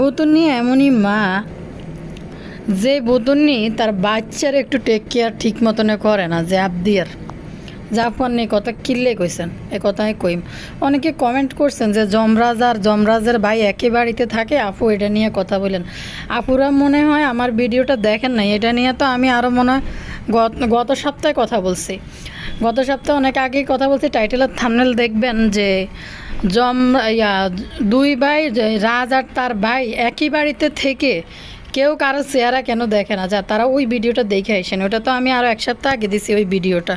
বুতুন্নি এমনই মা, যে বুতুন্নি তার বাচ্চার একটু টেক কেয়ার ঠিক মতনে করে না, যে আবদিয়ার। জাফর নেই কথা কিল্লে কইছেন, এ কথাই কইম। অনেকে কমেন্ট করছেন যে যমরাজ আর যমরাজের ভাই একই বাড়িতে থাকে, আপু এটা নিয়ে কথা বলেন। আপুরা মনে হয় আমার ভিডিওটা দেখেন নাই, এটা নিয়ে তো আমি আরও মনে হয় গত সপ্তাহে কথা বলছি। গত সপ্তাহে অনেক আগেই কথা বলছি টাইটেলের থামনেল দেখবেন যে জম, ইয়া, দুই ভাই রাজ আর তার ভাই একই বাড়িতে থেকে কেউ কারও চেহারা কেন দেখে না? যা, তারা ওই ভিডিওটা দেখে আসেন। ওটা তো আমি আরও এক সপ্তাহ আগে দিছি ওই ভিডিওটা।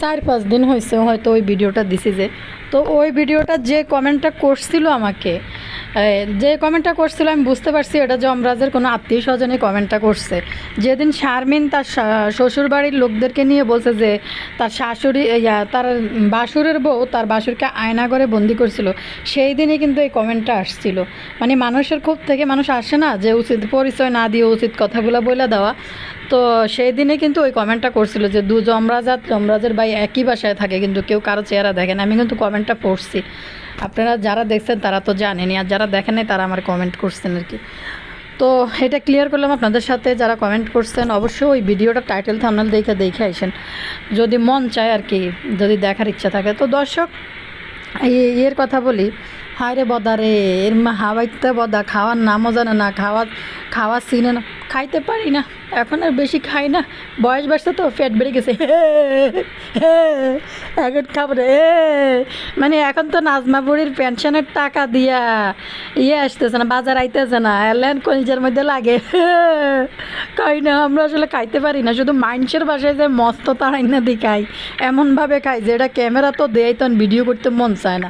চার পাঁচ দিন হয়েছে হয়তো ওই ভিডিওটা দিছি যে। তো ওই ভিডিওটা যে কমেন্টটা করছিল আমাকে যে কমেন্টটা করছিল আমি বুঝতে পারছি এটা যমরাজের কোনো আত্মীয় স্বজনে কমেন্টটা করছে। যেদিন শারমিন তার শ্বশুরবাড়ির লোকদেরকে নিয়ে বলছে যে তার শাশুড়ি তার বাসুরের বউ তার বাসুরকে আয়না করে বন্দি করছিল, সেই দিনই কিন্তু এই কমেন্টটা আসছিল। মানে মানুষের খুব থেকে মানুষ আসে না যে উচিত পরিচয় না দিয়ে উচিত কথাগুলো বলে দেওয়া। তো সেই দিনে কিন্তু ওই কমেন্টটা করছিল যে, দু যমরাজ আর যমরাজের ভাই একই বাসায় থাকে, কিন্তু কেউ কারও চেহারা দেখে না। আমি কিন্তু কমেন্টটা পড়ছি। আপনারা যারা দেখছেন তারা তো জানেনি আর যারা দেখেন তারা আমার কমেন্ট করছেন আর কি। তো এটা ক্লিয়ার করলাম আপনাদের সাথে, যারা কমেন্ট করছেন অবশ্যই ওই ভিডিওটা টাইটেল থামনেল দেখে দেখে আসেন। যদি মন চায় আর কি, যদি দেখার ইচ্ছা থাকে। তো দর্শক এর কথা বলি, হায় রে বদা রে, এর মা হাওয়াইতে বদা, খাওয়ার নামও জানে না, খাওয়া খাওয়া চিনে না। খাইতে পারি না। এখন আর বেশি খাই না। বয়স বাড়ছে তো, পেট বেড়ে গেছে। এখন খাব রে। মানে এখন তো নাজমা বুড়ির পেনশনের টাকা দিয়া ইয়ে আসতেছে না, বাজার আইতেছে না। এলেন কলজের মধ্যে লাগে। খাই না, আমরা আসলে খাইতে পারি না। শুধু মাইন্সের বাসায় যে মস্ত তাড়াই না দি খাই এমনভাবে খাই যে এটা ক্যামেরা তো দেয় তখন ভিডিও করতে মন চায় না।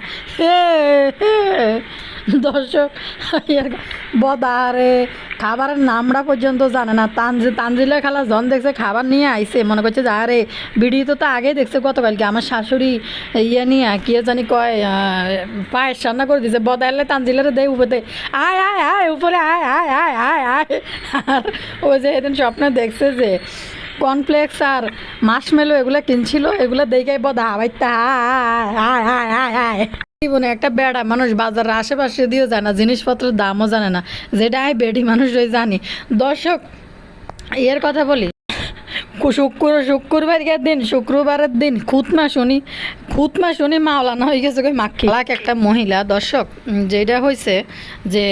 দর্শক বদারে খাবারের নামটা পর্যন্ত জানে না। তানজি তানজিলা খালা জন দেখছে খাবার নিয়ে আইছে। মনে করছে যে আরে ভিডিও তো তো আগেই দেখছে গতকালকে। আমার শাশুড়ি ইয়ে নিয়ে কি জানি কয় আহ, পায়েস রান্না করে দিছে। বদাইলে তানজিলারে দেয় উপরে আয় আয় আয় উপরে আয় আয় আয় আয় আয়। আর ওই যে এদিন স্বপ্নে দেখছে যে কর্নফ্লেক্স আর মাসমেলো এগুলো কিনছিল, এগুলো দেখাই বদা বাইতা জীবনে একটা বেড়া মানুষ বাজারের আশেপাশে দিয়েও জানে না, জিনিসপত্রের দামও জানে না। যেটা আয়, বেডি মানুষ ওই জানি। দর্শক, এর কথা বলি শুক্র শুক্রবারের দিন শুক্রবারের দিন, খুতমা শুনি খুতমা শুনি মাওলানা হয়ে গেছে কই লাখ একটা মহিলা, দর্শক যেটা হয়েছে যে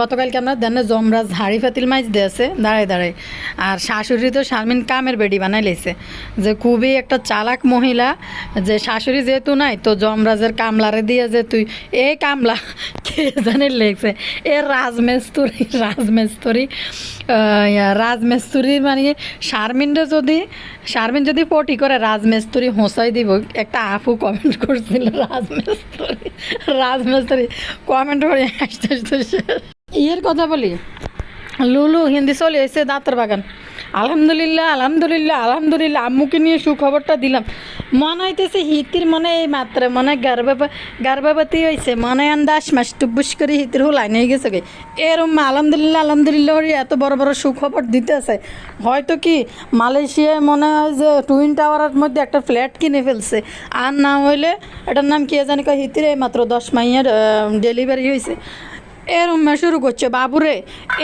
গতকালকে আমরা দেনে জমরাজ হাড়ি ফাতিল মাছ দিয়েছে দাঁড়ায় দাঁড়ায়। আর শাশুড়ি তো শারমিন কামের বেডি বানাই লেছে। যে খুবই একটা চালাক মহিলা, যে শাশুড়ি যেহেতু নাই, তো যমরাজের কামলারে দিয়ে যে তুই এই কামলা, কে জানে লেগছে এ রাজমেস্তুরি রাজমেস্তুরি রাজমেস্তুরি মানে শারমিনরে যদি শারমিন যদি পটি করে, রাজমেস্তরি হোঁসাই দিব। একটা আফু কমেন্ট করছিল রাজমেস্তরি। রাজমেস্তরি কমেন্ট করে হাসতে হাসতে ইয়ের কথা বলি, লুলু হিন্দি চলে এসে দাঁতের বাগান। আলহামদুলিল্লাহ আলহামদুলিল্লাহ আলহামদুলিল্লাহ, আম্মুকে নিয়ে সুখবরটা দিলাম। মনে হইতেছে হিতির মনে এই মাত্র, মনে হয় গর্ভব, গর্ভবতী হয়েছে মনে হয় দশ মাস টুবুস করে হিতির হুলাই নিয়ে গেছে গে। এরম আলহামদুলিল্লাহ আলহামদুলিল্লাহ এত বড় বড় সুখবর দিতেছে হয়তো কি মালয়েশিয়ায় মনে হয় যে টুইন টাওয়ারের মধ্যে একটা ফ্ল্যাট কিনে ফেলছে। আর না হইলে এটার নাম কি জানি কয়, হিতির এই মাত্র দশ মাইয়ের ডেলিভারি হয়েছে এরম শুরু করছে, বাবুরে।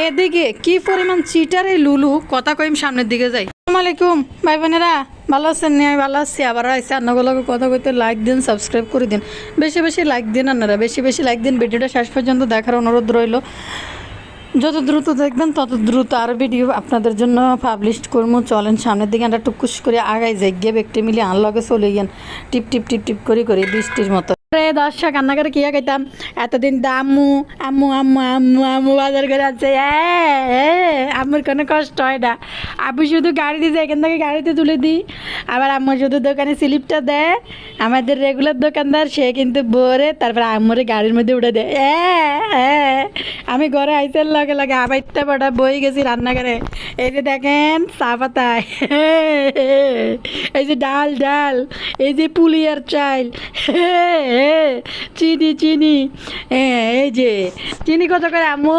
এদিকে কি পরিমাণ চিটারে লুলু, কথা কইম সামনের দিকে যাই। আসসালামু আলাইকুম ভাই বোনেরা ভালো আছেন? নি আমি ভালো আছি আবার আইসি। আন্নাগুলোকে কথা কইতে লাইক দিন সাবস্ক্রাইব করে দিন। বেশি বেশি লাইক দিন আপনারা, বেশি বেশি লাইক দিন। ভিডিওটা শেষ পর্যন্ত দেখার অনুরোধ রইল। যত দ্রুত দেখবেন, তত দ্রুত আর ভিডিও আপনাদের জন্য পাবলিশ করব চলেন সামনের দিকে আমরা টুকুস করে আগাই যাই। গিয়ে ব্যক্তি মিলে আনলগে চলে গিয়েন টিপ টিপ টিপ টিপ, করে করে, বৃষ্টির মতো। রে দর্শক কান্না করে কিয়া খাইতাম এতদিন তো আম্মু আম্মু আম্মু আম্মু বাজার করে আছে আম্মুর কোনো কষ্ট হয় না। আব্বু শুধু গাড়ি দিয়ে এখান থেকে গাড়িতে তুলে দিই। আবার আম্মু শুধু দোকানে স্লিপটা দেয়। আমাদের রেগুলার দোকানদার, সে কিন্তু ভরে, তারপরে আম্মুরে গাড়ির মধ্যে উঠে দেয়। আমি ঘরে আইসের লগে লগে আবাইতে বড়া বই গেছি রান্নাঘরে। এই যে দেখেন, চা পাতায় এই যে ডাল ডাল। এই যে পুলিয়ার চাইল চিনি। চিনি এই যে। চিনি কত করে আম্মু?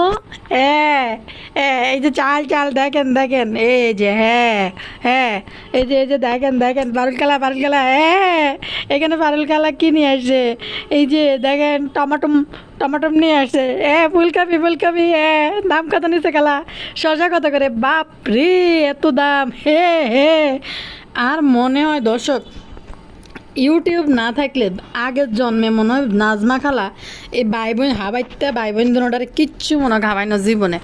হ্যাঁ এই যে চাল চাল, দেখেন দেখেন। এই যে হ্যাঁ হ্যাঁ এই যে এই যে, দেখেন দেখেন। পারুল কালা পারুল কালা হ্যাঁ এখানে পারুল কালা কি নিয়ে আসছে এই যে, দেখেন টমাটো টমাটো নিয়ে আসছে এ, ফুলকপি ফুলকপি হ্যাঁ দাম কত নিচ্ছে কালা শশা কত করে? বাপ রে এত দাম। হে হে। আর মনে হয়, দর্শক ইউটিউব না থাকলে আগের জন্মে মনে হয় নাজমা খালা এই ভাই বোন হাবাইতে ভাই বোন দুটারে কিচ্ছু মনে খাবাই না জীবনে।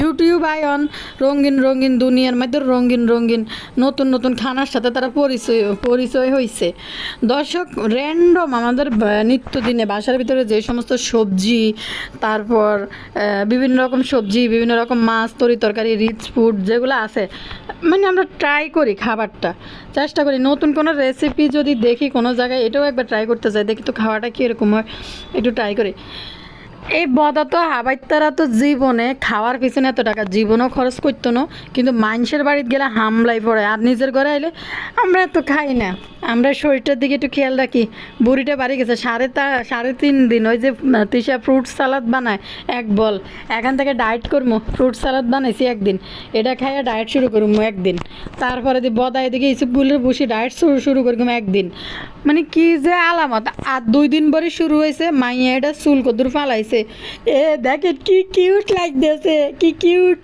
ইউটিউব আয়ন, রঙিন রঙিন দুনিয়ার মধ্যে রঙিন রঙিন নতুন নতুন খানার সাথে তারা পরিচয় পরিচয় হয়েছে দর্শক র্যান্ডম আমাদের নিত্যদিনে বাসার ভিতরে যে সমস্ত সবজি, তারপর বিভিন্ন রকম সবজি, বিভিন্ন রকম মাছ, তরি তরকারি, রিচ ফুড যেগুলো আছে মানে আমরা ট্রাই করি খাবারটা। চেষ্টা করি। নতুন কোনো রেসিপি যদি দেখি কোনো জায়গায়, এটাও একবার ট্রাই করতে চাই দেখি তো খাওয়াটা কীরকম হয়, একটু ট্রাই করি। এই বদা তো হাবাইতারা তো জীবনে খাওয়ার পিছনে এত টাকা, জীবনও খরচ করতো না, কিন্তু মানুষের বাড়িতে গেলে হামলাই পড়ে। আর নিজের ঘরে আইলে আমরা তো খাই না। আমরা শরীরটার দিকে একটু খেয়াল রাখি। বুড়িটা বাড়ি গেছে, সাড়ে তা, সাড়ে তিন দিন ওই যে তিশা ফ্রুট সালাদ বানায়, এক বল। এখান থেকে ডায়েট করব ফ্রুট সালাদ বানাইছি একদিন। এটা খাইয়া ডায়েট শুরু করব একদিন। তারপরে যে বদা এদিকে ইসুপগুলো বসে ডায়েট শুরু শুরু করব একদিন। মানে কি যে আলামত। আর দুই দিন পরে শুরু হয়েছে, মাইয়া এটা চুল কদুর ফালাইছে। এ, দেখেন কি কিউট লাগতেছে, কি কিউট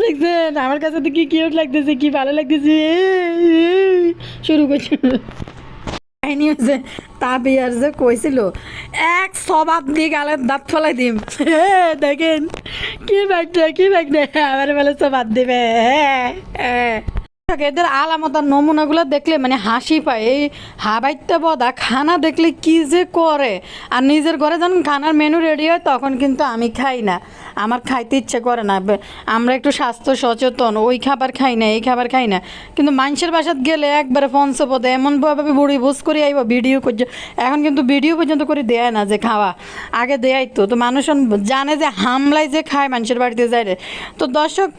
দেখছেন, আমার কাছে তো কি কিউট লাগতেছে, কি ভালো লাগতেছে শুরু করছে। দেখেন, কি ব্যাগটা কি ব্যাগটা আমার বেলা সবাব দিবে হ্যাঁ। এদের আলামত আর নমুনাগুলো দেখলে মানে হাসি পায়। এই হাবাইতে বদা খানা দেখলে কি যে করে। আর নিজের ঘরে যখন খানার মেনু রেডি হয়, তখন কিন্তু আমি খাই না। আমার খাইতে ইচ্ছে করে না। আমরা একটু স্বাস্থ্য সচেতন, ওই খাবার খাই না, এই খাবার খাই না। কিন্তু মানুষের বাসাত গেলে একবারে পঞ্চপদে এমনভাবে বুড়ি বুঝ করে আইব, ভিডিও করছে। এখন কিন্তু ভিডিও পর্যন্ত করে দেয় না যে খাওয়া। আগে দেয়াই তো তো মানুষ জানে যে হামলায় যে খায় মানুষের বাড়িতে যায়। তো দর্শক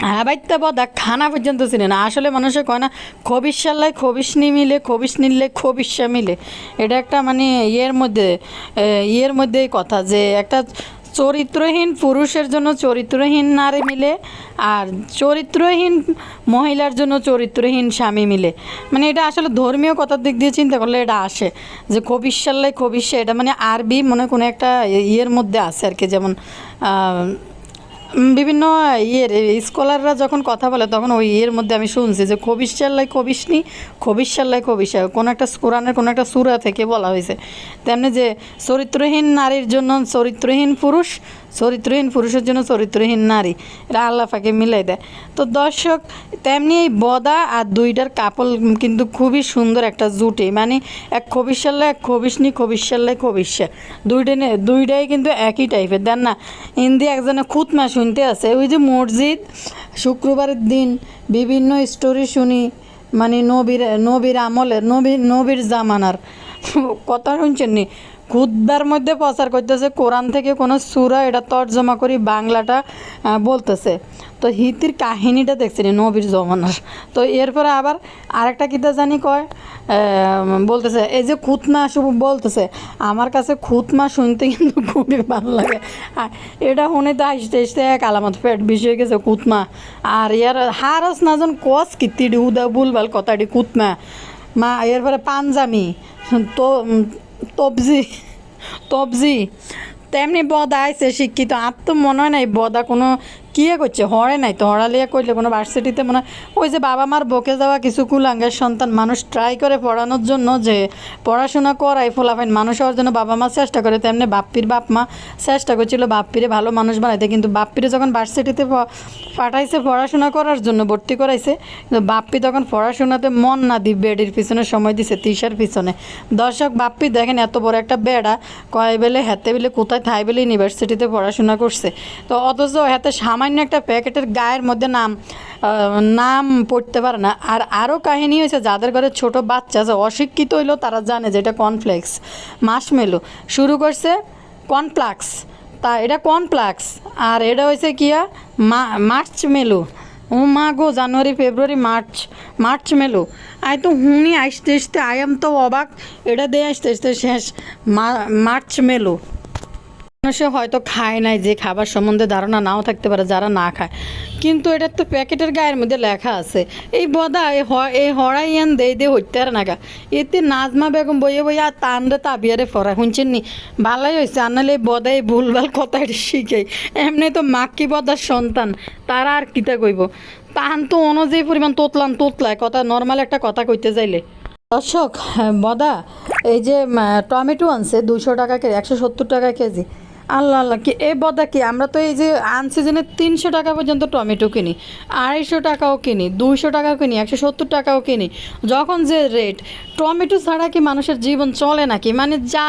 হ্যাঁ বাইতে বদা খানা পর্যন্ত চিনে না। আসলে মানুষে কয় না খবিস সাল্লাই খবিস মিলে খবিস নিলে খবিসা মিলে। এটা একটা মানে ইয়ের মধ্যে ইয়ের মধ্যেই কথা যে একটা চরিত্রহীন পুরুষের জন্য চরিত্রহীন নারী মিলে আর চরিত্রহীন মহিলার জন্য চরিত্রহীন স্বামী মিলে। মানে এটা আসলে ধর্মীয় কথার দিক দিয়ে চিন্তা করলে এটা আসে যে খবিস সাল্লাই খবিসা এটা মানে আরবি মনে কোনো একটা ইয়ের মধ্যে আছে আর কি, যেমন বিভিন্ন ইয়ের স্কলাররা যখন কথা বলে, তখন ওই ইয়ের মধ্যে আমি শুনছি যে খবিসনি খবিস চাল্লাই খবিসা কোনো একটা কোরআনের কোনো একটা সুরা থেকে বলা হয়েছে। তেমনি যে, চরিত্রহীন নারীর জন্য চরিত্রহীন পুরুষ চরিত্রহীন পুরুষের জন্য চরিত্রহীন নারী। এটা আল্লাহ ফাঁকে মিলাই দেয়। তো দর্শক, তেমনি এই বদা আর দুইটার কাপল কিন্তু খুবই সুন্দর একটা জুটে। মানে এক খবিসাল্লা এক খবিসনি খবিসাল্লাই খবিসা দুইটা নে- দুইটাই কিন্তু একই টাইপের দেন না, হিন্দি একজনে খুতমা শুনতে আছে, ওই যে মসজিদ, শুক্রবারের দিন বিভিন্ন স্টোরি শুনি মানে নবীর নবীর আমলের নবীর নবীর জামানার। কথা শুনছেন নি খুদ্বার মধ্যে প্রচার করতেছে, কোরআন থেকে কোনো সুরা এটা তর্জমা করি বাংলাটা বলতেছে। তো হিতির কাহিনীটা দেখছি নবীর জমানার। তো এরপরে আবার আরেকটা কিতা জানি কয় বলতেছে, এই যে শুভ বলতেছে, আমার কাছে খুতমা শুনতে কিন্তু খুবই ভালো লাগে। এটা শুনে তো আসতে আসতে এক আলামত পেট বিষয় গেছে কুতমা আর ইয়ার হারস না জন কস কিত্তিডি উদা বুলবাল কথাটি কুতমা মা, এরপরে পাঞ্জামি। তো তবজি তবজি। তেমনি বদা আইসে শিক্ষিত আর তো মনে হয় না এই বদা কোনো কিয়ে করছে? হরে নাই। তো হরালিয়া করলে কোনো ভার্সিটিতে মনে ওই যে বাবা মার বকে যাওয়া কিছু কুলাঙ্গের সন্তান মানুষ ট্রাই করে পড়ানোর জন্য যে পড়াশোনা করাই ফোলাফাইন, মানুষ হওয়ার জন্য বাবা মা চেষ্টা করে, তেমনি বাপ্পির বাপ মা চেষ্টা করছিল বাপ্পিরে ভালো মানুষ বানাইতে। কিন্তু বাপ্পিরে যখন ভার্সিটিতে পাঠাইছে পড়াশোনা করার জন্য, ভর্তি করাইছে, কিন্তু বাপ্পি তখন পড়াশোনাতে মন না দি বেডির পিছনে সময় দিছে, তিসার পিছনে। দর্শক, বাপ্পি দেখেন এত বড় একটা বেড়া, কয় বেলে হাতে বেলে, কোথায়, থাই বেলে ইউনিভার্সিটিতে পড়াশোনা করছে। তো অথচ হাতে সামান্য একটা প্যাকেটের গায়ের মধ্যে নাম নাম পড়তে পারে না। আর আরও কাহিনী হয়েছে, যাদের ঘরে ছোট বাচ্চা আছে, অশিক্ষিত হইলেও তারা জানে যে এটা কর্নফ্লেক্স মাসমেলো শুরু করছে কর্নফ্লাক্স তা এটা কর্নফ্লাক্স আর এটা হয়েছে কিয়া মার্চ মেলো ও মা গো, জানুয়ারি, ফেব্রুয়ারি, মার্চ মার্চ মেলো আয় তো হুনি আসতে আসতে আয়াম তো অবাক। এটা দিয়ে আসতে আসতে শেষ। মার্চ মেলো মানুষে হয়তো খায় নাই যে খাবার সম্বন্ধে ধারণা নাও থাকতে পারে যারা না খায়। কিন্তু এটা তো প্যাকেটের গায়ের মধ্যে লেখা আছে। এই বদা, এই হ- এই হড়াইয়ান দেই দে হইতে আর নাগা এতে নাজমা বেগম বইয়ে বইয়ে আর তান রে তাবিয়ারে ফরা শুনছেন নি? ভালোই হয়েছে আনালে এই বদা এই ভুলভাল কথা এটা শিখে। এমনি তো মাক্কি বদার সন্তান, তারা আর কিতা কইব? তাহান তো অনুযায়ী পরিমাণ তোতলান তোতলায়, কথা নর্মাল একটা কথা কইতে যাইলে। দর্শক, বদা, এই যে টমেটো আনছে দুশো টাকা কেজি, একশো সত্তর টাকা কেজি। আল্লাহ আল্লাহ, কি এ বদা কি? আমরা তো এই যে আনসিজনে তিনশো টাকা পর্যন্ত টমেটো কিনি, আড়াইশো টাকাও কিনি, দুইশো টাকাও কিনি, একশো সত্তর টাকাও কিনি। যখন যে রেট টমেটো ছাড়া কি মানুষের জীবন চলে নাকি? মানে যা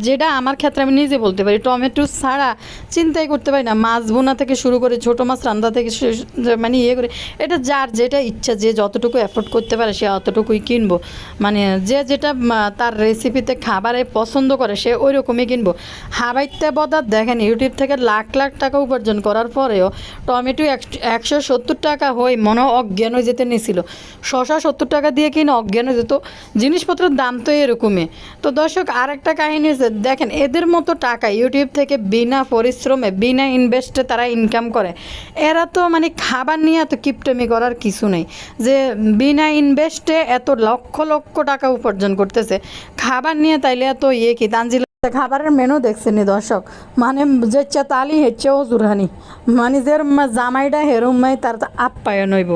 যেটা আমার ক্ষেত্রে আমি নিজে বলতে পারি, টমেটো ছাড়া চিন্তাই করতে পারি না। মাছ বোনা থেকে শুরু করে ছোটো মাছ রান্না থেকে মানে ইয়ে করে, এটা যার যেটা ইচ্ছা, যে যতটুকু অ্যাফোর্ড করতে পারে সে অতটুকুই কিনবো। মানে যে যেটা তার রেসিপিতে খাবারে পছন্দ করে সে ওই রকমই কিনবো। হাবাইতে বদার দেখেন ইউটিউব থেকে লাখ লাখ টাকা উপার্জন করার পরেও টমেটো এক- একশো সত্তর টাকা হয়ে মনে অজ্ঞান হয়ে যেতে নিয়েছিল শশা সত্তর টাকা দিয়ে কিনে অজ্ঞান হয়ে যেত। জিনিসপত্রের দাম তো এরকমই। তো দর্শক আর একটা কাহিনী আছে দেখেন, এদের মতো টাকা ইউটিউব থেকে বিনা পরিশ্রমে, বিনা ইনভেস্টে তারা ইনকাম করে। এরা তো মানে খাবার নিয়ে এত কিপটেমি করার কিছু নেই। যে বিনা ইনভেস্টে এত লক্ষ লক্ষ টাকা উপার্জন করতেছে। খাবার নিয়ে তাইলে এত ইয়ে কি? তানজিল খাবারের মেনু দেখছেন দর্শক? মানে যে চেতালি হেচ্ছে ও জুরহানি মানে যে জামাইটা হেরুমাই তার আপ্যায়ন হইব।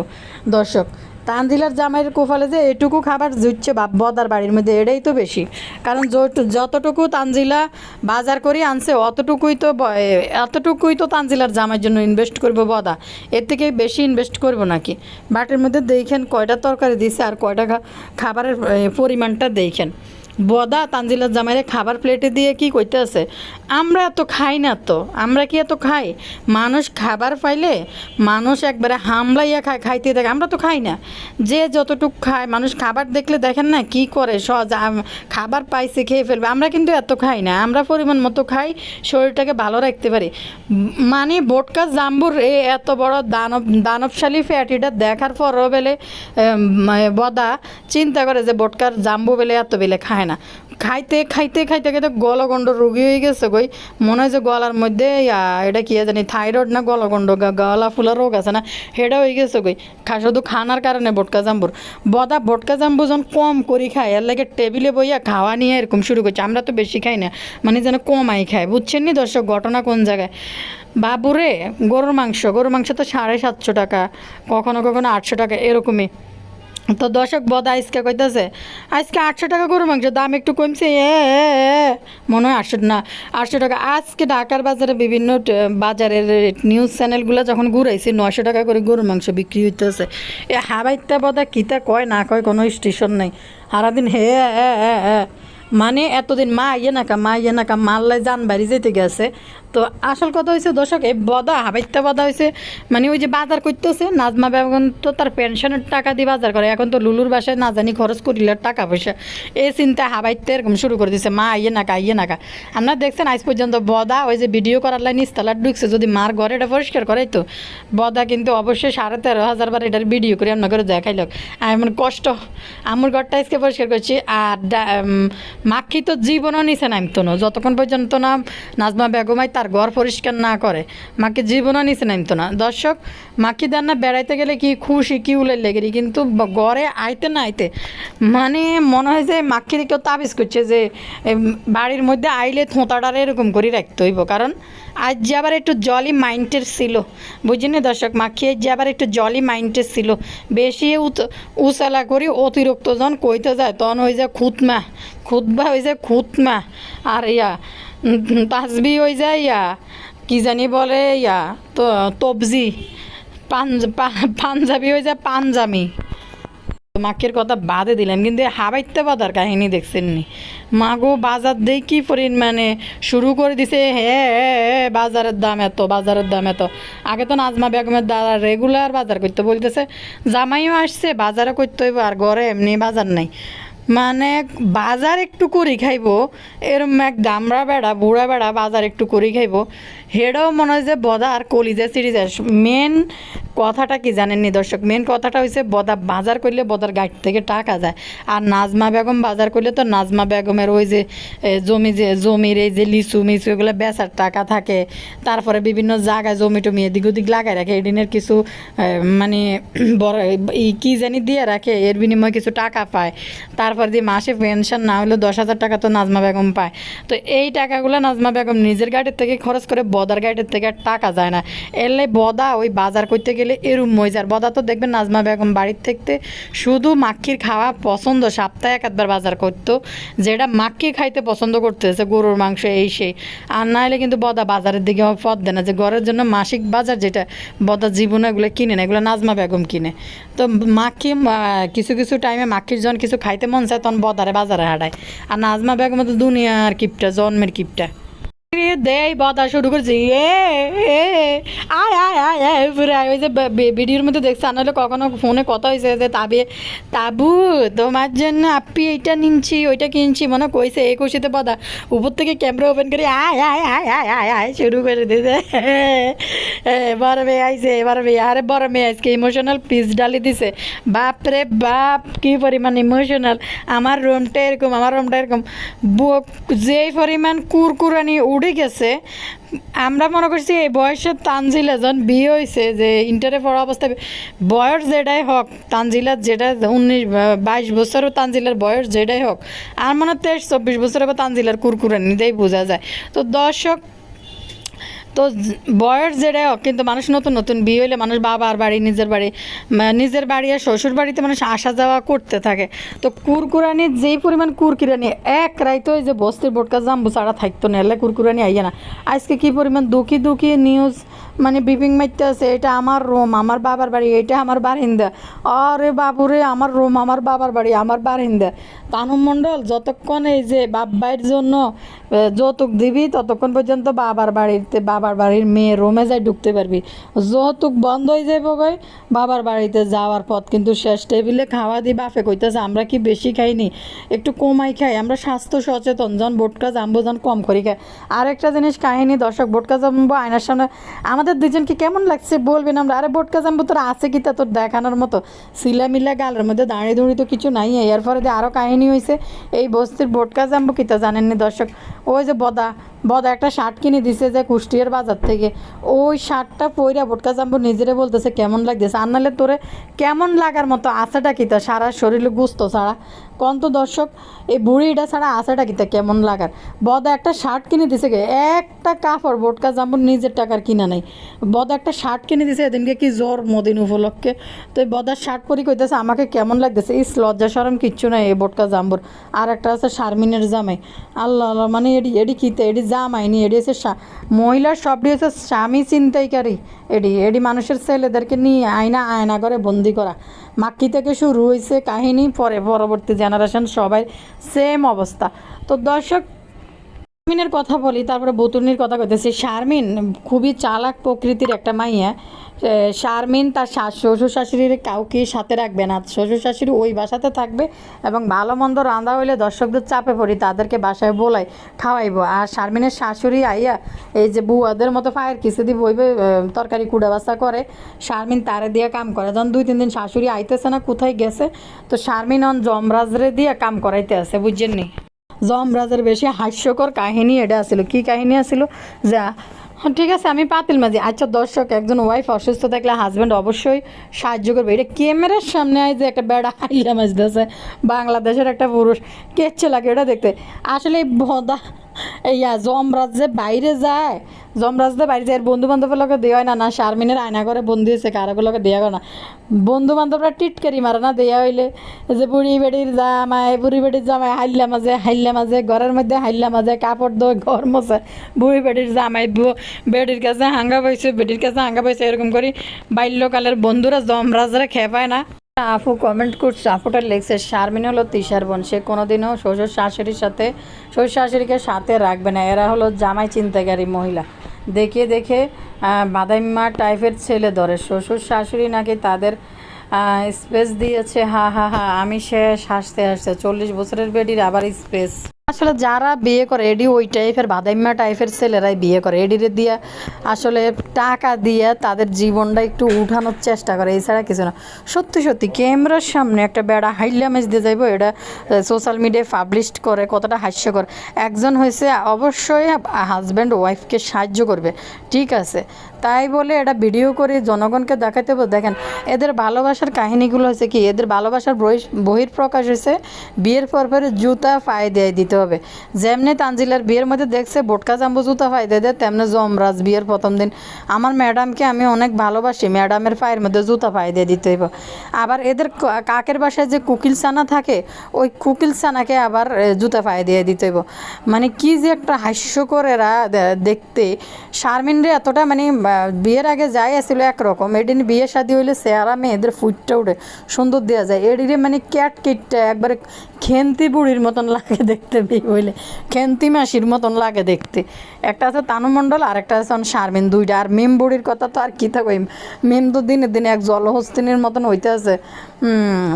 দর্শক তানজিলার জামাইয়ের কোফালে যে এটুকু খাবার জুটছে বদার বাড়ির মধ্যে, এটাই তো বেশি। কারণ যত- যতটুকু তানজিলা বাজার করে আনছে, অতটুকুই তো এতটুকুই তো তানজিলার জামাইয়ের জন্য ইনভেস্ট করব বদা। এর থেকে বেশি ইনভেস্ট করব নাকি? বাটির মধ্যে দেখেন কয়টা তরকারি দিছে আর কয়টা খাবারের পরিমাণটা দেখেন। বদা তানজিলার জামাইরে খাবার প্লেটে দিয়ে কি করতে আছে আমরা এত খাই না তো, আমরা কি এত খাই? মানুষ খাবার পাইলে মানুষ একবারে হামলাইয়া খায় খাইতে থাকে, আমরা তো খাই না। যে যতটুক খায়, মানুষ খাবার দেখলে দেখেন না কি করে, সহজ খাবার পাইছে, খেয়ে ফেলবে। আমরা কিন্তু এত খাই না, আমরা পরিমাণ মতো খাই, শরীরটাকে ভালো রাখতে পারি। মানে বোটকা জাম্বুর এ এত বড় দানব, দানবশালী ফ্যাটিটা দেখার পরও বেলে বদা চিন্তা করে যে বোটকার জাম্বু বেলে এত বেলে খায় না। খাইতে খাইতে খাইতে খাইতে গলগণ্ড রোগী হয়ে গেছে কই মনে হয় যে গলার মধ্যে এটা কি জানি থাইরয়েড না গলগণ্ড গলা ফুলা রোগ আছে না সেটা হয়ে গেছে কই খা শুধু খানার কারণে বোটকা জাম্বুর বদা বোটকা জাম্বু যখন কম করি খায় এর লাগে টেবিলে বইয়া খাওয়া নিয়ে এরকম শুরু করছে আমরা তো বেশি খাই না মানে যেন কমাই খায়। বুঝছেন নি দর্শক ঘটনা কোন জায়গায় বাবুরে গরুর মাংস গরুর মাংস তো সাড়ে সাতশো টাকা, কখনো কখনো আটশো টাকা এরকমই তো দর্শক বদ আজকে কইতাছে, আজকে আটশো টাকা গরুর মাংস দাম একটু কমছে। এ। মনে হয় আটশো না, আটশো টাকা। আজকে ঢাকার বাজারে বিভিন্ন বাজারের নিউজ চ্যানেলগুলো যখন ঘুরাইছে, নয়শো টাকা করে গরুর মাংস বিক্রি হইতেছে। এ হাবাইতে বদা কিতা কয়, না কয় কোনো স্টেশন নাই। সারাদিন হে। মানে এতদিন মা ইয়ে নাকা, মা ইয়ে নাকা মাল্লাই যান বাড়ি যেতে গেছে। তো আসল কথা হয়েছে দর্শক বদা হাবাইতে বদা হয়েছে মানে ওই যে বাজার করতেছে, নাজমা বেগম তো তার পেনশনের টাকা দিয়ে বাজার করে। এখন তো লুলুর বাসায় না জানি খরচ করিলে টাকা পয়সা। এই চিন্তা হাবাইতে এরকম শুরু করে দিছে। মা ইয়ে নাকা ইয়ে নাকা। আপনারা দেখছেন, আজ পর্যন্ত বদা ওই যে ভিডিও করার লাইন ইস্তালার ঢুকছে। যদি মার ঘরে এটা পরিষ্কার করাই তো। বদা কিন্তু অবশ্যই সাড়ে তেরো হাজার বার এটার ভিডিও করে আপনার করে দেখাইল। এমন কষ্ট, আমার ঘরটা আজকে পরিষ্কার করছি। আর মাখি তো জীবনও নিছে নামতো না যতক্ষণ পর্যন্ত না নাজমা বেগমাই তার ঘর পরিষ্কার না করে। মাকে জীবনও নিচে নামতো না। দর্শক, মাকি দেন না, বেড়াইতে গেলে কি খুশি, কি উলের লেগেরি। কিন্তু ঘরে আইতে না আইতে মানে মনে হয় যে মাখির কেউ তাবিজ করছে যে বাড়ির মধ্যে আইলে থোঁতাটারে এরকম করে রাখতে হইব। কারণ আজ যে আবার একটু জলি মাইন্ডের ছিল। বুঝিনি দর্শক, মাখিয়ে যে আবার একটু জলি মাইন্ডের ছিল। বেশি উচালা করি অতিরিক্ত জন কইতে যায়, তখন হয়ে যায় খুতমা, খুতবা হয়ে যায় খুতমা, আর ইয়া তাসবি হয়ে যায় ইয়া, কি জানি বলে ইয়া, তো তবজি পাঞ্জাবি হয়ে যায় পাঞ্জামি মাকের কথা বাদে দিলাম, কিন্তু হাবাইতে বাদার কাহিনী দেখছেন নি মাগো বাজার দেই কি মানে শুরু করে দিছে, হে বাজারের দাম এত, বাজারের দাম এত। আগে তো নাজমা বেগমের দ্বারা রেগুলার বাজার করতে বলতেছে, জামাইও আসছে বাজারে করতে হইব, আর ঘরে এমনি বাজার নাই। মানে বাজার একটু করি খাইবো, এরম এক দামড়া বেড়া, বুড়া বেড়া বাজার একটু করি খাইবো। হেডাও মনে হয় যে বদা আর কলিজা সিরিজ মেন কথাটা কি জানেননি দর্শক? মেন কথাটা হয়েছে বদা বাজার করলে বদার গাড়ি থেকে টাকা যায়। আর নাজমা বেগম বাজার করলে তো নাজমা বেগমের ওই যে জমি যে, জমির এই যে লিচু মিচু এগুলো বেচার টাকা থাকে। তারপরে বিভিন্ন জায়গায় জমি টমি এদিক ওদিক লাগাই রাখে। এদিনের কিছু মানে বড় কি জানি দিয়ে রাখে। এর বিনিময়ে কিছু টাকা পায়। তারপর দিয়ে মাসে পেনশন না হলে দশ হাজার টাকা তো নাজমা বেগম পায়। তো এই টাকাগুলো নাজমা বেগম নিজের গাড়ির থেকে খরচ করে বদার গাড়ির থেকে টাকা যায় না। এলে বদা ওই বাজার করতে গেলে এরম মজার। বদা তো দেখবেন নাজমা বেগম বাড়ির থেকে শুধু মাক্কির খাওয়া পছন্দ সপ্তাহে এক একবার বাজার করতো যেটা মাক্কি খাইতে পছন্দ করতেছে গরুর মাংস এই সেই। আর না হলে কিন্তু বদা বাজারের দিকে পথ দেয় না যে ঘরের জন্য মাসিক বাজার যেটা বদা জীবনে এগুলো কিনে না এগুলো নাজমা বেগম কিনে। তো আহ, কিছু কিছু টাইমে মাক্কির যখন কিছু খাইতে মন চায় তখন বদারে বাজারে হাঁটায়। আর নাজমা বেগম তো দুনিয়ার কিপটা জন্মের কিপটা। ভিডিওর মধ্যে দেখছে কখনো ফোনে কথা কিনছি, মনে উপর থেকে ক্যামেরা ওপেন করে আয় আয় আয় আয় আয় আয়, শুরু করে দিয়েছে। বড় আরে বড় মেয়ে আজকে ইমোশনাল পিস ডালি দিছে। বাপ রে বাপ, কি পরিমাণ ইমোশনাল আমার রুমটা এরকম, আমার রুমটা এরকম। যেই পরিমাণ কুরকুরানি উড়ে গেছে। আমরা মনে করছি এই বয়সের তানজিল এজন বিয়ে হয়েছে যে ইন্টারে পড়া অবস্থায়, বয়স যেটাই হোক তানজিলার যেটা উনিশ, বাইশ বছরও তানজিলার বয়স যেটাই হোক, আর মনে তেইশ, চব্বিশ বছর বা তানজিলার কুরকুরানি দেই বোঝা যায়। তো দর্শক তো বয়স হোক কিন্তু মানুষ নতুন নতুন বিয়ে হইলে মানুষ বাবার বাড়ি, নিজের বাড়ি নিজের বাড়ি আর শ্বশুর বাড়িতে মানুষ আসা যাওয়া করতে থাকে। তো কুরকুরানির যেই পরিমাণ কুরকুরানি, এক রাইতে ওই যে বস্তির বোটকা জাম্বু ছাড়া থাকতো না, এলে কুরকুরানি আইয়া না। আজকে কি পরিমাণ দুঃখী দুঃখী নিউজ মানে বিপিং মারতে আছে, এটা আমার রুম আমার বাবার বাড়ি, এটা আমার বারিন্দা। আরে বাবুরে, আমার রুম আমার বাবার বাড়ি, আমার বারিন্দা। তানু মণ্ডল, যতক্ষণ এই যে বাপ জন্য যৌতুক দিবি, ততক্ষণ পর্যন্ত বাবার বাড়িতে, বাবার বাড়ির মেয়ে রোমে যাই ঢুকতে পারবি। যৌতুক বন্ধ হয়ে যাইব গই বাবার বাড়িতে যাওয়ার পথ কিন্তু শেষ। টেবিলে খাওয়া দি বাফে কইতেছে, আমরা কি বেশি খাইনি? একটু কমাই খাই, আমরা স্বাস্থ্য সচেতন যখন বোটকা জাম্বো যখন কম করি খাই। আরেকটা জিনিস কাহিনী, দর্শক, বোটকা জাম্বো আয়নার সামনে, আমাদের দুজনকে কেমন লাগছে বলবেন আমরা? আরে, বোটকা জাম্বো তোর আছে কি তা তোর দেখানোর মতো? সিলা মিলা গালের মধ্যে দাঁড়িয়ে দাঁড়িয়ে তো কিছু নাই এর ফলে আরও কাহিনী হয়েছে এই বস্তির বোটকা জাম্বো কি তা জানেননি দর্শক? ওই যে বদা বদা একটা শার্ট কিনে দিছে যে কুষ্টিয়ার বাজার থেকে। ওই শার্টটা পইরা বোটকা জাম্বু নিজেরে বলতেছে, কেমন লাগতেছে? আর নাহলে তোরে কেমন লাগার মতো আছেটা কি? তো সারা শরীরে গুস্ত ছাড়া। কোন তো দর্শক, এই বুড়িটা ছাড়া আশাটা কি তা কেমন লাগার? বদা একটা শার্ট কিনে দিছে গে, একটা কাপড়, বোটকা জাম্বুর নিজের টাকার কিনা নাই। বদা একটা শার্ট কিনে দিছে এদিনকে কি জ্বর মদিন উপলক্ষে। তো এই বদার শার্ট পরি কইতেছে, আমাকে কেমন লাগতেছে? এই লজ্জা সরম কিচ্ছু নাই, এই বোটকা জাম্বুর আর একটা আছে শারমিনের জামাই। আল্লাহ আল্লাহ মানে এডি এডি কিতে এডি জামাই নি, এডি হচ্ছে মহিলার সবটি হচ্ছে স্বামী চিন্তাইকারী এডি এডি মানুষের ছেলেদেরকে নিয়ে আয়না আয়না করে বন্দি করা। মাক্কি থেকে শুরু হয়েছে কাহিনী, পরে পরবর্তী জেনারেশন সবাই সেম অবস্থা। তো দর্শক, শারমিনের কথা বলি, তারপরে বতুনির কথা কইতেছি। শারমিন খুবই চালাক প্রকৃতির একটা মাইয়া। শারমিন তার শ্বশুর শাশুড়ির কাউকে সাথে রাখবে না। শ্বশুর শাশুড়ি ওই বাসাতে থাকবে এবং ভালো মন্দ রান্না হইলে দর্শকদের চাপে পড়ি তাদেরকে বাসায় বলাই খাওয়াইবো। আর শারমিনের শাশুড়ি আইয়া এই যে বুয়াদের মতো ফায়ার কিছু দিয়ে বইবে এ, তরকারি কুড়া বাসা করে। শারমিন তারে দিয়ে কাম করে। যখন দুই তিন দিন শাশুড়ি আইতেছে না কোথায় গেছে তো শারমিন অন জমরাজরে দিয়ে কাম করাইতে আছে বুঝছেন নি? যমরাজের বেশি হাস্যকর কাহিনী এটা আছিল। কি কাহিনী আছিল? যা ঠিক আছে, আমি পাতিল মাঝি। আচ্ছা দর্শক, একজন ওয়াইফ অসুস্থ থাকলে হাজব্যান্ড অবশ্যই সাহায্য করবে। এটা ক্যামেরার সামনে আয় যে একটা বেড়া হাইলা মাছ বাংলাদেশের একটা পুরুষ। কেচ্ছে লাগে এটা দেখতে। আসলে ভদা ইয়া, যমরাজ যে বাইরে যায়, যমরাজ যে বাইরে যায় বন্ধু বান্ধবের লোকে দেওয়া না না, শারমিনের আয়না করে বন্ধু হয়েছে কারও লোকে দেওয়া না। বন্ধু বান্ধবরা টিটকারি মারে না দেওয়া হইলে। যে বুড়ি বেড়ির জামাই, বুড়ি বেড়ির জামাই হাইল্লা মাঝে হাইল্লা মাঝে, ঘরের মধ্যে হাইল্লা মাঝে, কাপড় দোয় ঘর মোছে। বুড়ি বেড়ির জামাই বেড়ির কাছে হাঙ্গা বইছে, বেড়ির কাছে হাঙ্গা বইছে, এরকম করি। বাল্যকালের বন্ধুরা জমরাজরা খেয়ে পায় না। আপু কমেন্ট করছে, আপুটা লেগসে শারমিন হলো তিশার বোন, সে কোনোদিনও শ্বশুর শাশুড়ির সাথে, শ্বশুর শাশুড়িকে সাথে রাখবে না। এরা হলো জামাই চিন্তাকারী মহিলা। দেখে দেখে বাদাইম্মা টাইপের ছেলে ধরে। শ্বশুর শাশুড়ি নাকি তাদের স্পেস দিয়েছে? হা হা হা, আমি সে হাসতে হাসতে। চল্লিশ বছরের বেডির আবার স্পেস আসলে যারা বিয়ে করে, এডি ওই টাইপের বাদাইম্মা টাইপের ছেলেরাই বিয়ে করে। এডিরে দিয়ে আসলে টাকা দিয়ে তাদের জীবনটা একটু উঠানোর চেষ্টা করে এছাড়া কিছু না। সত্যি সত্যি, ক্যামেরার সামনে একটা বেড়া হাইলা মেজ দিয়ে যাইবো, এটা সোশ্যাল মিডিয়ায় পাবলিশ করে, কতটা হাস্যকর। একজন হয়েছে অবশ্যই হাজব্যান্ড ওয়াইফকে সাহায্য করবে, ঠিক আছে। তাই বলে এটা ভিডিও করে জনগণকে দেখাতে দেখেন, এদের ভালোবাসার কাহিনীগুলো হচ্ছে কি, এদের ভালোবাসার বহির- বহিঃপ্রকাশ হয়েছে, বিয়ের পর পরে জুতা পায়ে দিয়ে দিতে হবে। যেমনি তানজিলার বিয়ের মধ্যে দেখছে, বোটকা জাম্বু জুতা পায়ে দিয়ে দেয়, তেমনি জমরাজ বিয়ের প্রথম দিন। আমার ম্যাডামকে আমি অনেক ভালোবাসি, ম্যাডামের পায়ের মধ্যে জুতা পায়ে দিয়ে দিতে হইব। আবার এদের কাকের বাসায় যে কুকিল সানা থাকে, ওই কুকিল সানাকে আবার জুতা পায়ে দিয়ে দিতে হইব। মানে কি যে একটা হাস্যকর এরা দেখতে। শারমিন রে এতটা মানে বিয়ের আগে যাই আসিল একরকম এডিন বিয়ে শাদি হইলে চেহারা মেয়েদের ফুটটা উঠে সুন্দর দেওয়া যায়। এডিরে মানে ক্যাট কিটটা একবারে খেন্তি বুড়ির মতন লাগে দেখতে বিয়ে হইলে, খেন্তি মাসির মতন লাগে দেখতে। একটা আছে তানুমণ্ডল আর একটা আছে শারমিন দুইটা। আর মিম বুড়ির কথা তো আর কী থাকবে? মিম তো দিনে দিনে এক জলহস্তিনীর মতন হইতে আছে।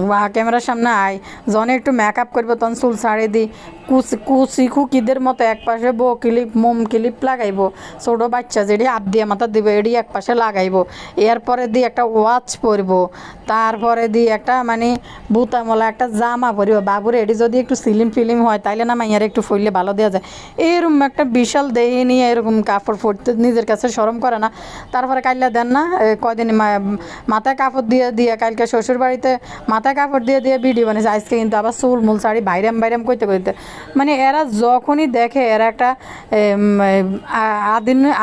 ওয়া ক্যামেরার সামনে আয়। জনে একটু মেকআপ করবে, তখন চুল ছাড়ে দিই কুচি কুচি খুকিদের মতো এক পাশে বউ ক্লিপ মোম ক্লিপ লাগাইবো। ছোটো বাচ্চা যেটি হাত দিয়ে মাথা দিবে, এটি এক পাশে লাগাইবো। এরপরে দিয়ে একটা ওয়াচ পরবো। তারপরে দিয়ে একটা মানে বুতামলা, একটা জামা পরিব। বাবুরে, এটি যদি একটু সিলিম ফিলিম হয়, তাইলে না মাইয়ার একটু ফইলে ভালো দেওয়া যায়। এরকম একটা বিশাল দেহে নিয়ে এরকম কাপড় পরতে নিজের কাছে সরম করে না। তারপরে কাইলা দেন না মা- মাথায় কাপড় দিয়ে দিয়ে কালকে শ্বশুর বাড়িতে মাথায় কাপড় দিয়ে দিয়ে ভিডিও বানিয়েছে। আজকে কিন্তু আবার চুল মুল শাড়ি বাইরাম বাইরাম করতে করতে। মানে এরা যখনই দেখে, এরা একটা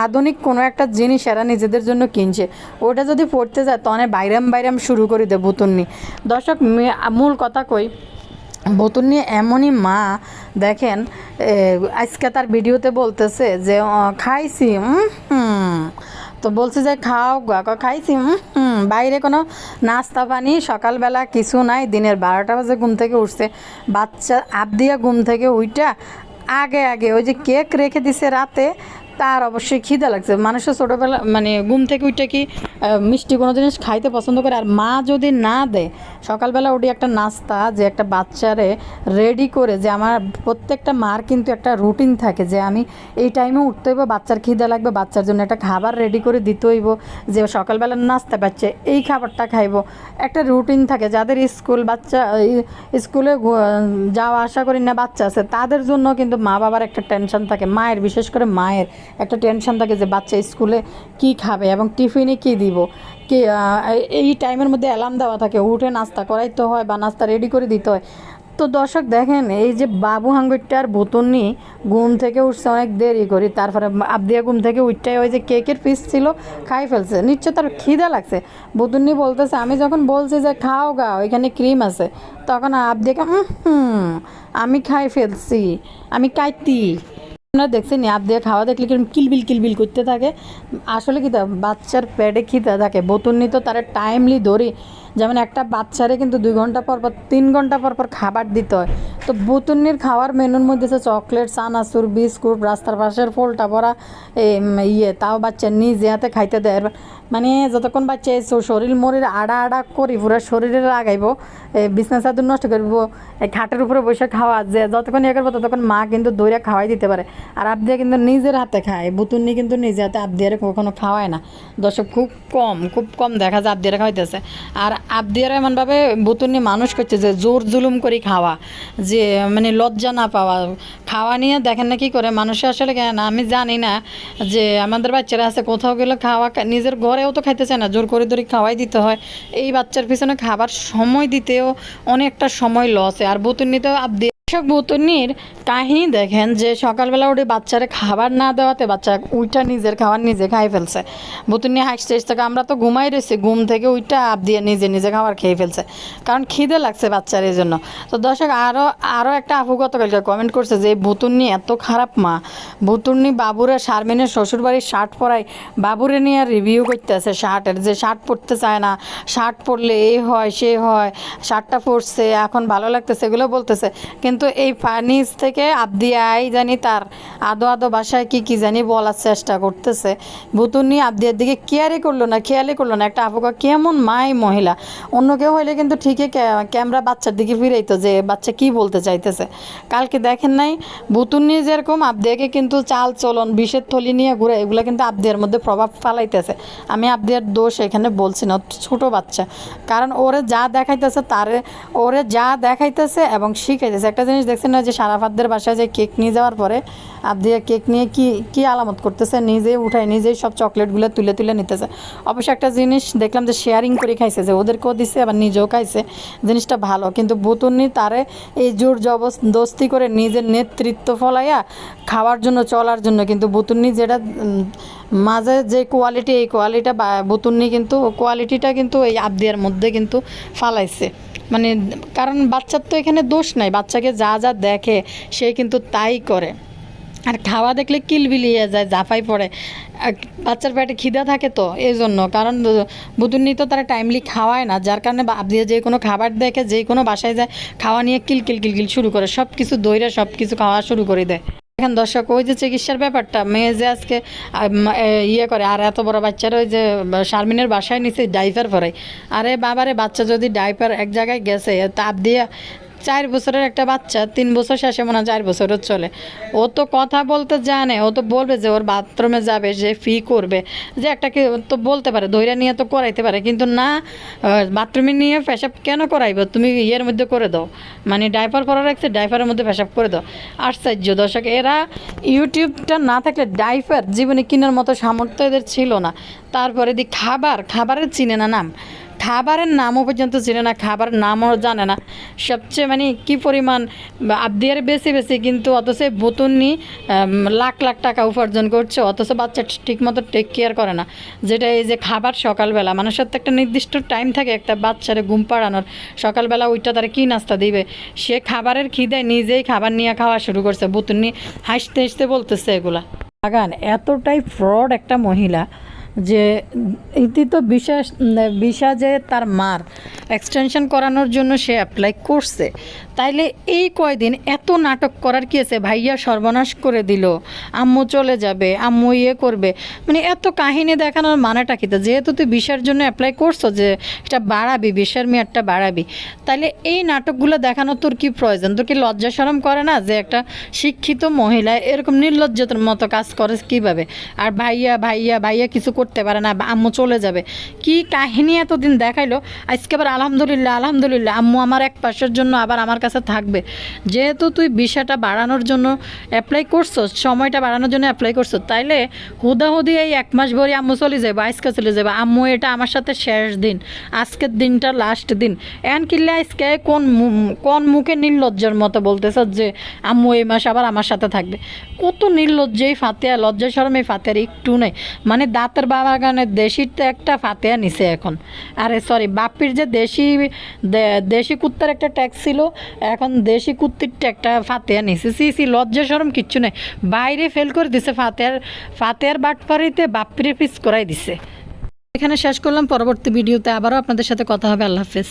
আধুনিক কোনো একটা জিনিস এরা নিজেদের জন্য কিনছে। ওটা যদি পড়তে যায় তখন বাইরাম বাইরাম শুরু করে দেয় বুতুন্নি। দর্শক মূল কথা কই বোতল নিয়ে এমনই মা, দেখেন আজকে তার ভিডিওতে বলতেছে যে খাইছি হুম। তো বলছে যে খাও গা কয়, খাইছি হুম হুম বাইরে কোনো নাস্তা পানি সকালবেলা কিছু নাই দিনের বারোটা বাজে ঘুম থেকে উঠছে। বাচ্চা আপ দিয়া ঘুম থেকে উইটা আগে আগে ওই যে কেক রেখে দিছে রাতে তার অবশ্যই খিদে লাগছে। মানুষের ছোটোবেলা মানে ঘুম থেকে উঠে কি মিষ্টি কোনো জিনিস খাইতে পছন্দ করে? আর মা যদি না দেয়, সকালবেলা উঠে একটা নাস্তা যে একটা বাচ্চারে রেডি করে, যে আমার প্রত্যেকটা মার কিন্তু একটা রুটিন থাকে যে আমি এই টাইমে উঠতে হইব, বাচ্চার খিদে লাগবে, বাচ্চার জন্য একটা খাবার রেডি করে দিতে হইব, যে সকালবেলা নাস্তা পাচ্ছে এই খাবারটা খাইবো। একটা রুটিন থাকে, যাদের স্কুল বাচ্চা স্কুলে যাওয়া আশা করি না, বাচ্চা আছে, তাদের জন্য কিন্তু মা বাবার একটা টেনশন থাকে। মায়ের, বিশেষ করে মায়ের। একটা টেনশন থাকে যে বাচ্চা স্কুলে কি খাবে এবং টিফিনে কি দিব? কি এই টাইমের মধ্যে অ্যালার্ম দেওয়া থাকে উঠে নাস্তা করাইতে হয় বা নাস্তা রেডি করে দিতে হয়। তো দর্শক দেখেন এই যে বাবু হাঙ্গুরটার বোতনি ঘুম থেকে উঠছে অনেক দেরি করি তারপরে আবদিয়া ঘুম থেকে উঠটাই ওই যে কেকের পিস ছিল খাই ফেলছে। নিশ্চয় তার খিদে লাগছে। বুতুন্নি বলতেছে আমি যখন বলছি যে খাও গা ওইখানে ক্রিম আছে। তখন আবদিয়াকে "উম, হুম আমি খাই ফেলছি আমি কাইতি। আপনারা দেখছেন আপ দিয়ে খাওয়া দেখলে কীরকম কিলবিল কিলবিল করতে থাকে। আসলে কি বাচ্চার প্যাডে খিদে থাকে। বোতল তো তারা টাইমলি ধরি যেমন একটা বাচ্চারে কিন্তু দুই ঘণ্টা পর পর, তিন ঘণ্টা পর পর খাবার দিতে হয়। তো বুতুন্নির খাওয়ার মেনুর মধ্যে সে চকলেট, চানাচুর, বিস্কুট, রাস্তার পাশের ফলটা ভরা ইয়ে তাও বাচ্চা নিজে হাতে খাইতে দেয়। মানে যতক্ষণ বাচ্চা শ- শরীর মরির আড়া আড়া করি, পুরো শরীরে লাগাইব বিছনা চাদর নষ্ট করব খাটের উপরে বসে খাওয়া, যে যতক্ষণ ইয়ে করব ততক্ষণ মা কিন্তু দইরা খাওয়াই দিতে পারে। আর আবদিয়া কিন্তু নিজের হাতে খায় বুতুন্নি কিন্তু নিজের হাতে আবদিয়ারে কখনো খাওয়ায় না। দর্শক, খুব কম খুব কম দেখা যায় আবদিয়ারে খাওয়াইতেছে। আর আবদিয়ারা এমনভাবে বুতুন্নি মানুষ করছে যে জোর জুলুম করে খাওয়া, যে মানে লজ্জা না পাওয়া। খাওয়া নিয়ে দেখেন না কি করে, মানুষে আসলে কেন, আমি জানি না যে আমাদের বাচ্চারা আছে, কোথাও গেলে খাওয়া নিজের নিজের ঘরেও তো খাইতে চায় না। জোর করে ধরে খাওয়াই দিতে হয়। এই বাচ্চার পিছনে খাবার সময় দিতেও অনেকটা সময় লসে আর বুতুন্নিতেও আবদি কৃষক বুতুন্নির কাহিনী দেখেন যে সকালবেলা উঠে বাচ্চারে খাবার না দেওয়াতে বাচ্চা উইটা নিজের খাবার নিজে খাই ফেলছে। বুতুন্নি হাসতে হাসতে আমরা তো ঘুমাই রয়েছি, ঘুম থেকে উইটা আপ দিয়ে নিজে নিজে খাবার খেয়ে ফেলছে। কারণ খিদে লাগছে বাচ্চার এই জন্য তো দর্শক আরও আরও একটা আপু গতকালকে কমেন্ট করছে যে এই এত খারাপ মা। বুতুন্নি বাবুরে শারমিনের শ্বশুরবাড়ির শার্ট পরাই বাবুরে নিয়ে আর রিভিউ করতেছে শার্টের, যে শার্ট পরতে চায় না। শার্ট পরলে এই হয়, সে হয়, শার্টটা পরছে, এখন ভালো লাগতেছে, এগুলো বলতেছে। কিন্তু কিন্তু এই ফার্নিস থেকে আবদিয়াই জানি তার আদো আদো বাসায় কি কি জানি বলার চেষ্টা করতেছে। বুতুনি আবদিয়ার দিকে কেয়ারই করল না, খেয়ালই করল না। একটা আপুকা কেমন মাই মহিলা। অন্য কেউ হইলে কিন্তু ঠিকই ক্যামেরা বাচ্চার দিকে ফিরাইতো যে বাচ্চা কি বলতে চাইতেছে। কালকে দেখেন নাই বুতুনি যেরকম আবদিয়াকে কিন্তু চাল, চলন, বিষের থলি নিয়ে ঘুরে, এগুলো কিন্তু আবদিয়ার মধ্যে প্রভাব ফালাইতেছে। আমি আবদিয়ার দোষ এখানে বলছি না ছোট বাচ্চা। কারণ ওরে যা দেখাইতেছে তারে ওরে যা দেখাইতেছে এবং শিখাইতেছে। একটা জিনিস দেখছেন না যে সারাফাতদের বাসায় যে কেক নিয়ে যাওয়ার পরে আবদিয়া কেক নিয়ে কি কি আলামত করতেছে? নিজেই উঠায়, নিজেই সব চকলেটগুলো তুলে তুলে নিতেছে। অবশ্য একটা জিনিস দেখলাম যে শেয়ারিং করে খাইছে, যে ওদেরকেও দিছে, আবার নিজেও খাইছে। জিনিসটা ভালো, কিন্তু বুতুন্নি তারে এই জোর জবরদস্তি করে নিজের নেতৃত্ব ফলাইয়া খাওয়ার জন্য, চলার জন্য, কিন্তু বুতুন্নি যেটা মাঝে যে কোয়ালিটি এই কোয়ালিটা বা, বুতুন্নি কিন্তু কোয়ালিটিটা কিন্তু এই আবদিয়ার মধ্যে কিন্তু ফালাইছে। মানে কারণ বাচ্চার তো এখানে দোষ নাই, বাচ্চাকে যা যা দেখে সে কিন্তু তাই করে। আর খাওয়া দেখলে কিলবিলিয়ে যায় জাফাই পড়ে। বাচ্চার পেটে খিদা থাকে তো এই জন্য কারণ বুতুন্নি তো তারা টাইমলি খাওয়ায় না, যার কারণে দিয়ে যে কোনো খাবার দেখে, যে কোনো বাসায় যায়, খাওয়া নিয়ে কিল কিল কিল কিল শুরু করে সব কিছু দইরা সব কিছু খাওয়া শুরু করে দেয়। এখন দর্শক, ওই যে চিকিৎসার ব্যাপারটা, মেয়ে যে আজকে ইয়ে করে, আর এত বড় বাচ্চার ওই যে শারমিনের বাসায় নিচে ডাইপার পরে। আরে বাবারে, বাচ্চা যদি ডাইপার এক জায়গায় গেছে, তাপ দিয়ে চার বছরের একটা বাচ্চা, তিন বছর শেষে মনে হয় চার বছরের চলে। ও তো কথা বলতে জানে, ও তো বলবে যে ওর বাথরুমে যাবে যে ফি করবে। যে একটা কি তো বলতে পারে, ধৈর্য নিয়ে তো করাইতে পারে, কিন্তু না বাথরুমে নিয়ে পেশাব কেন করাইব? তুমি ইয়ের মধ্যে করে দাও। মানে ডাইপার পরা রাখছে ডাইপারের মধ্যে পেশাব করে দাও। আশ্চর্য দর্শক, এরা ইউটিউবটা না থাকলে ডাইপার জীবনে কেনার মতো সামর্থ্য এদের ছিল না। তারপরে দি খাবার, খাবারের চিনে না নাম। খাবারের নামও পর্যন্ত চিনে না, খাবার নামও জানে না। সবচেয়ে মানে কি পরিমাণ আবদিয়ার বেশি বেশি কিন্তু অথচ বোতনি লাখ লাখ টাকা উপার্জন করছে, অথচ বাচ্চা ঠিক মতো টেক কেয়ার করে না। যেটা এই যে খাবার সকালবেলা, মানুষের তো একটা নির্দিষ্ট টাইম থাকে একটা বাচ্চারে ঘুম পাড়ানোর। সকালবেলা ওইটা তারা কী নাস্তা দিবে? সে খাবারের খিদে নিজেই খাবার নিয়ে খাওয়া শুরু করছে বুতুনি হাসতে হাসতে বলতেছে এগুলা। বাগান, এতটাই ফ্রড একটা মহিলা যে ইতি তো বিশ্বাস বিষা যে তার মার। এক্সটেনশন করানোর জন্য সে অ্যাপ্লাই করছে। তাইলে এই কয়দিন এত নাটক করার কি আছে? ভাইয়া সর্বনাশ করে দিল। আম্মু চলে যাবে, আম্মু ইয়ে করবে। মানে এত কাহিনী দেখানোর মানেটা কি? তো যেহেতু তুই বিষের জন্য অ্যাপ্লাই করছ যে এটা বাড়াবি বিষের মেয়াদটা বাড়াবি তাহলে এই নাটকগুলো দেখানো তোর কি প্রয়োজন? তোর কি লজ্জা সরম করে না যে একটা শিক্ষিত মহিলা এরকম নির্লজ্জতার মতো কাজ করে কীভাবে? আর ভাইয়া ভাইয়া ভাইয়া কিছু করতে পারে না, আম্মু চলে যাবে। কি কাহিনী এতদিন দেখাইলো? আজকে আবার আলহামদুলিল্লাহ আলহামদুলিল্লাহ, আম্মু আমার এক পাশের জন্য আবার আমার কাছে থাকবে। যেহেতু তুই বিষয়টা বাড়ানোর জন্য অ্যাপ্লাই করছ সময়টা বাড়ানোর জন্য অ্যাপ্লাই করছ তাইলে হুদাহুদি এই এক মাস ভরে আম্মু চলে যাবে আজকে চলে যাবে আম্মু, এটা আমার সাথে শেষ দিন, আজকের দিনটা লাস্ট দিন। এন কিনলে আজকে কোন কোন মুখে নির্লজ্জার মতো বলতেছ যে আম্মু এই মাস আবার আমার সাথে থাকবে? কত নির্লজ্জ এই ফাতেয়া লজ্জা শরম এই ফাতেয়ার একটু নেই। মানে দাঁতের বাগানের দেশির তো একটা ফাতেয়া নিছে এখন। আরে সরি বাপির যে দেশি দেশি কুত্তার একটা ট্যাক্স ছিল এখন দেশি কুত্তিরটা একটা ফাতেয়া নিছে। সি সি, লজ্জা সরম কিচ্ছু নেই। বাইরে ফেল করে দিছে ফাতেয়ার ফাতেয়ার বাটপাড়িতে বাপরে পিস করাই দিছে। এখানে শেষ করলাম, পরবর্তী ভিডিওতে আবারও আপনাদের সাথে কথা হবে। আল্লাহ হাফেজ।